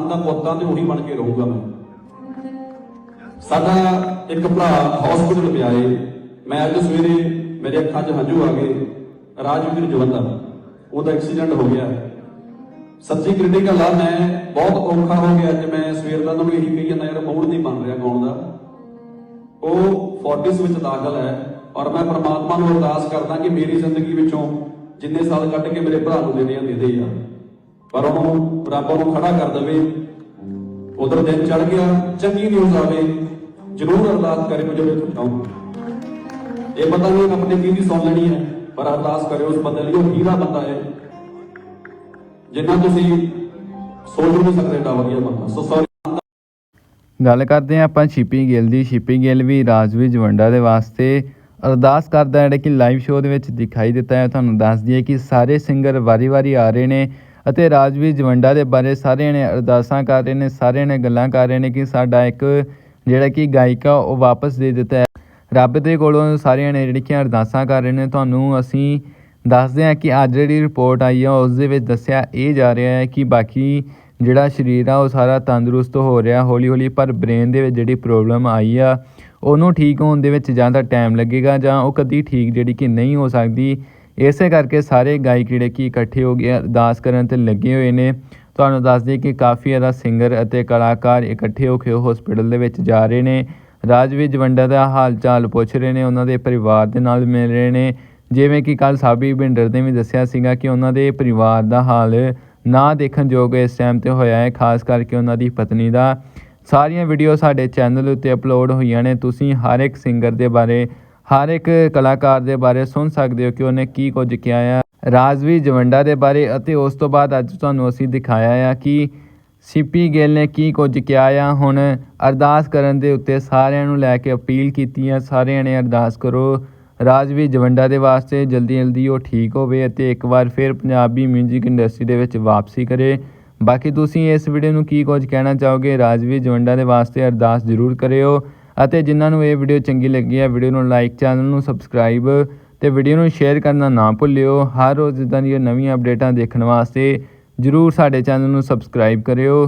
ਦਾ ਪੁੱਤਾਂ ਤੇ ਉਹੀ ਬਣ ਕੇ ਰਹੂੰਗਾ ਮੈਂ। ਸਾਡਾ ਇੱਕ ਭਰਾ ਹਸਪੀਟਲ ਪਿਆ ਏ ਮੈਂ ਅੱਜ ਸਵੇਰੇ ਮੇਰੇ ਅੱਖਾਂ 'ਚ ਹੰਝੂ ਆ ਗਏ। ਰਾਜਵੀਰ ਜਵੰਦਾ, ਉਹਦਾ ਐਕਸੀਡੈਂਟ ਹੋ ਗਿਆ। ਸੱਚੀ ਕ੍ਰਿਟੀਕਲ ਆ, ਮੈਂ ਬਹੁਤ ਔਖਾ ਹੋ ਗਿਆ ਅੱਜ ਮੈਂ ਸਵੇਰ ਦਾ। ਤੁਹਾਨੂੰ ਇਹੀ ਕਹੀ ਜਾਂਦਾ ਯਾਰ ਮੂਡ ਨਹੀਂ ਬਣ ਰਿਹਾ ਗਾਉਣ ਦਾ। ਉਹ 40s ਵਿੱਚ ਦਾਖਲ ਹੈ ਔਰ ਮੈਂ ਪ੍ਰਮਾਤਮਾ ਨੂੰ ਅਰਦਾਸ ਕਰਦਾ ਕਿ ਮੇਰੀ ਜ਼ਿੰਦਗੀ ਵਿੱਚੋਂ ਜਿੰਨੇ ਸਾਲ ਕੱਢ ਕੇ ਮੇਰੇ ਭਰਾ ਨੂੰ ਦੇਣੇ ਆ, ਦੇ ਦੇ ਯਾਰ। ਪਰ ਉਹਨੂੰ ਰੱਬ ਉਹਨੂੰ ਖੜਾ ਕਰ ਦੇਵੇ। ਉਧਰ ਦਿਨ ਚੜ ਗਿਆ, ਚੰਗੀ ਨਿਊਜ਼ ਆਵੇ। ਜਰੂਰ ਅਰਦਾਸ ਕਰੇ ਮੁਝੇ ਵਿੱਚ ਇਹ ਪਤਾ ਨਹੀਂ ਰੱਬ ਨੇ ਕਿਹਦੀ ਸੁਣ ਲੈਣੀ ਹੈ, ਪਰ ਅਰਦਾਸ ਕਰਿਓ ਉਸ ਬੰਦੇ ਲਈ, ਉਹ ਹੀਰਾ ਬੰਦਾ ਹੈ। ਜਿੰਨਾ ਤੁਸੀਂ ਸੋਚ ਨਹੀਂ ਸਕਦੇ, ਏਡਾ ਵਧੀਆ ਬੰਦਾ। ਸੋ ਸੌਰੀ ਗੱਲ ਕਰਦੇ ਹਾਂ ਆਪਾਂ ਛਿਪੀ ਗਿੱਲ ਦੀ। ਛਿਪੀ ਗਿੱਲ ਵੀ ਰਾਜਵੀ ਜਵੰਡਾ ਦੇ ਵਾਸਤੇ ਅਰਦਾਸ ਕਰਦਾ ਜਿਹੜਾ ਕਿ ਲਾਈਵ ਸ਼ੋਅ ਦੇ ਵਿੱਚ ਦਿਖਾਈ ਦਿੱਤਾ ਹੈ। ਤੁਹਾਨੂੰ ਦੱਸ ਦਈਏ ਕਿ ਸਾਰੇ ਸਿੰਗਰ ਵਾਰੀ-ਵਾਰੀ ਆ ਰਹੇ ਨੇ। ਅਤੇ ਰਾਜਵੀਰ ਜਵੰਡਾ ਦੇ ਬਾਰੇ ਸਾਰਿਆਂ ਨੇ ਅਰਦਾਸਾਂ ਕਰ ਰਹੇ ਨੇ, ਸਾਰਿਆਂ ਨੇ ਗੱਲਾਂ ਕਰ ਰਹੇ ਨੇ ਕਿ ਸਾਡਾ ਇੱਕ ਜਿਹੜਾ ਕਿ ਗਾਇਕਾ ਉਹ ਵਾਪਸ ਦੇ ਦਿੱਤਾ ਹੈ। ਰੱਬ ਦੇ ਕੋਲੋਂ ਸਾਰਿਆਂ ਨੇ ਜਿਹੜੀਆਂ ਅਰਦਾਸਾਂ ਕਰ ਰਹੇ ਨੇ, ਤੁਹਾਨੂੰ ਅਸੀਂ ਦੱਸਦੇ ਹਾਂ ਕਿ ਅੱਜ ਜਿਹੜੀ ਰਿਪੋਰਟ ਆਈ ਆ, ਉਸ ਦੇ ਵਿੱਚ ਦੱਸਿਆ ਇਹ ਜਾ ਰਿਹਾ ਹੈ ਕਿ ਬਾਕੀ ਜਿਹੜਾ ਸਰੀਰ ਆ, ਉਹ ਸਾਰਾ ਤੰਦਰੁਸਤ ਹੋ ਰਿਹਾ ਹੌਲੀ ਹੌਲੀ ਪਰ ਬ੍ਰੇਨ ਦੇ ਵਿੱਚ ਜਿਹੜੀ ਪ੍ਰੋਬਲਮ ਆਈ ਆ, ਉਹਨੂੰ ਠੀਕ ਹੋਣ ਦੇ ਵਿੱਚ ਜਾਂ ਤਾਂ ਟਾਈਮ ਲੱਗੇਗਾ ਜਾਂ ਉਹ ਕਦੀ ਠੀਕ ਜਿਹੜੀ ਕਿ ਨਹੀਂ ਹੋ ਸਕਦੀ। ਇਸੇ ਕਰਕੇ ਸਾਰੇ ਗਾਇਕ ਜਿਹੜੇ ਕਿ ਇਕੱਠੇ ਹੋ ਗਏ ਅਰਦਾਸ ਕਰਨ ਤੇ ਲੱਗੇ ਹੋਏ ਨੇ। ਤੁਹਾਨੂੰ ਦੱਸ ਦਈਏ ਕਿ ਕਾਫੀ ਜ਼ਿਆਦਾ ਸਿੰਗਰ ਅਤੇ ਕਲਾਕਾਰ ਇਕੱਠੇ ਹੋ ਕੇ ਹਸਪੀਟਲ ਦੇ ਵਿੱਚ ਜਾ ਰਹੇ ਨੇ। ਰਾਜ ਰਾਜਵੀਰ ਜਵੰਡਾ ਦਾ ਹਾਲ ਚਾਲ ਪੁੱਛ ਰਹੇ ਨੇ, ਉਹਨਾਂ ਦੇ ਪਰਿਵਾਰ ਦੇ ਨਾਲ ਮਿਲ ਰਹੇ ਨੇ। ਜਿਵੇਂ ਕਿ ਕੱਲ ਸਾਬੀ ਬਿੰਡਰ ਨੇ ਵੀ ਦੱਸਿਆ ਸੀਗਾ ਕਿ ਉਹਨਾਂ ਦੇ ਪਰਿਵਾਰ ਦਾ ਹਾਲ ਨਾ ਦੇਖਣ ਯੋਗ ਇਸ ਟਾਈਮ ਤੇ ਹੋਇਆ ਹੈ, ਖਾਸ ਕਰਕੇ ਉਹਨਾਂ ਦੀ ਪਤਨੀ ਦਾ। ਸਾਰੀਆਂ ਵੀਡੀਓ ਸਾਡੇ ਚੈਨਲ ਉੱਤੇ ਅਪਲੋਡ ਹੋਈਆਂ ਨੇ, ਤੁਸੀਂ ਹਰ ਇੱਕ ਸਿੰਗਰ ਦੇ ਬਾਰੇ ਹਰ ਇੱਕ ਕਲਾਕਾਰ ਦੇ ਬਾਰੇ ਸੁਣ ਸਕਦੇ ਹੋ ਕਿ ਉਹਨੇ ਕੀ ਕੁਝ ਕਿਹਾ ਆ। ਰਾਜਵੀਰ ਜਵੰਡਾ ਦੇ ਬਾਰੇ ਅਤੇ ਉਸ ਤੋਂ ਬਾਅਦ ਅੱਜ ਤੁਹਾਨੂੰ ਅਸੀਂ ਦਿਖਾਇਆ ਆ ਕਿ ਸਿੱਪੀ ਗਿੱਲ ਨੇ ਕੀ ਕੁਝ ਕਿਹਾ ਆ। ਹੁਣ ਅਰਦਾਸ ਕਰਨ ਦੇ ਉੱਤੇ ਸਾਰਿਆਂ ਨੂੰ ਲੈ ਕੇ ਅਪੀਲ ਕੀਤੀ ਆ। ਸਾਰਿਆਂ ਨੇ ਅਰਦਾਸ ਕਰੋ ਰਾਜਵੀਰ ਜਵੰਡਾ ਦੇ ਵਾਸਤੇ ਜਲਦੀ ਜਲਦੀ ਉਹ ਠੀਕ ਹੋਵੇ ਅਤੇ ਇੱਕ ਵਾਰ ਫਿਰ ਪੰਜਾਬੀ 뮤직 ਇੰਡਸਟਰੀ ਦੇ ਵਿੱਚ ਵਾਪਸੀ ਕਰੇ। ਬਾਕੀ ਤੁਸੀਂ ਇਸ ਵੀਡੀਓ ਨੂੰ ਕੀ ਕੁਝ ਕਹਿਣਾ ਚਾਹੋਗੇ ਰਾਜਵੀਰ ਜਵੰਡਾ ਦੇ ਵਾਸਤੇ ਅਰਦਾਸ ਜ਼ਰੂਰ ਕਰਿਓ। ਅਤੇ ਜਿਨ੍ਹਾਂ ਨੂੰ ਇਹ ਵੀਡੀਓ ਚੰਗੀ ਲੱਗੀ ਹੈ ਵੀਡੀਓ ਨੂੰ ਲਾਈਕ ਚੈਨਲ ਨੂੰ ਸਬਸਕ੍ਰਾਈਬ ਤੇ ਵੀਡੀਓ ਨੂੰ ਸ਼ੇਅਰ ਕਰਨਾ ਨਾ ਭੁੱਲਿਓ। ਹਰ ਰੋਜ਼ ਇਦਾਂ ਦੀਆਂ ਨਵੀਆਂ ਅਪਡੇਟਾਂ ਦੇਖਣ ਵਾਸਤੇ ਜਰੂਰ ਸਾਡੇ ਚੈਨਲ ਨੂੰ ਸਬਸਕ੍ਰਾਈਬ ਕਰਿਓ।